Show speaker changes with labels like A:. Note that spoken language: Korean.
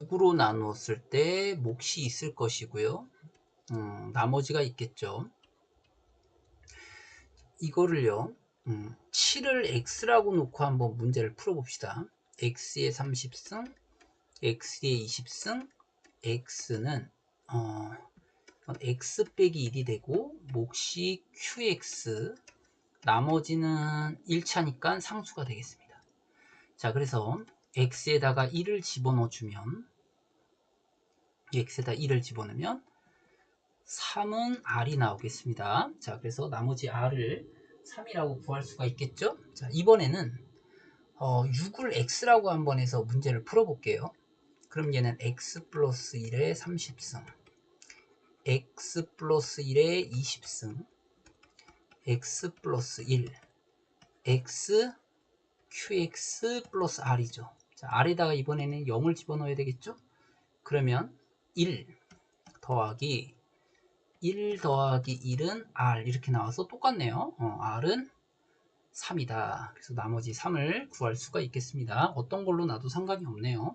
A: 6으로 나누었을 때 몫이 있을 것이고요. 음, 나머지가 있겠죠. 이거를요. 음, 7을 x라고 놓고 한번 문제를 풀어봅시다. x의 30승, x의 20승, x는 어, x 빼기 1이 되고 몫이 qx 나머지는 1차니까 상수가 되겠습니다. 자 그래서 x에다가 1을 집어넣어 주면 x에다 1을 집어넣으면 3은 r이 나오겠습니다. 자 그래서 나머지 r을 3이라고 구할 수가 있겠죠? 자 이번에는 어, 6을 x라고 한번 해서 문제를 풀어볼게요. 그럼 얘는 x 플러스 1에 30승 x 플러스 1에 20승 x 플러스 1 x qx 플러스 r이죠. 자, r에다가 이번에는 0을 집어넣어야 되겠죠? 그러면 1 더하기 1 더하기 1은 r 이렇게 나와서 똑같네요. 어, r은 3이다. 그래서 나머지 3을 구할 수가 있겠습니다. 어떤 걸로 나도 상관이 없네요.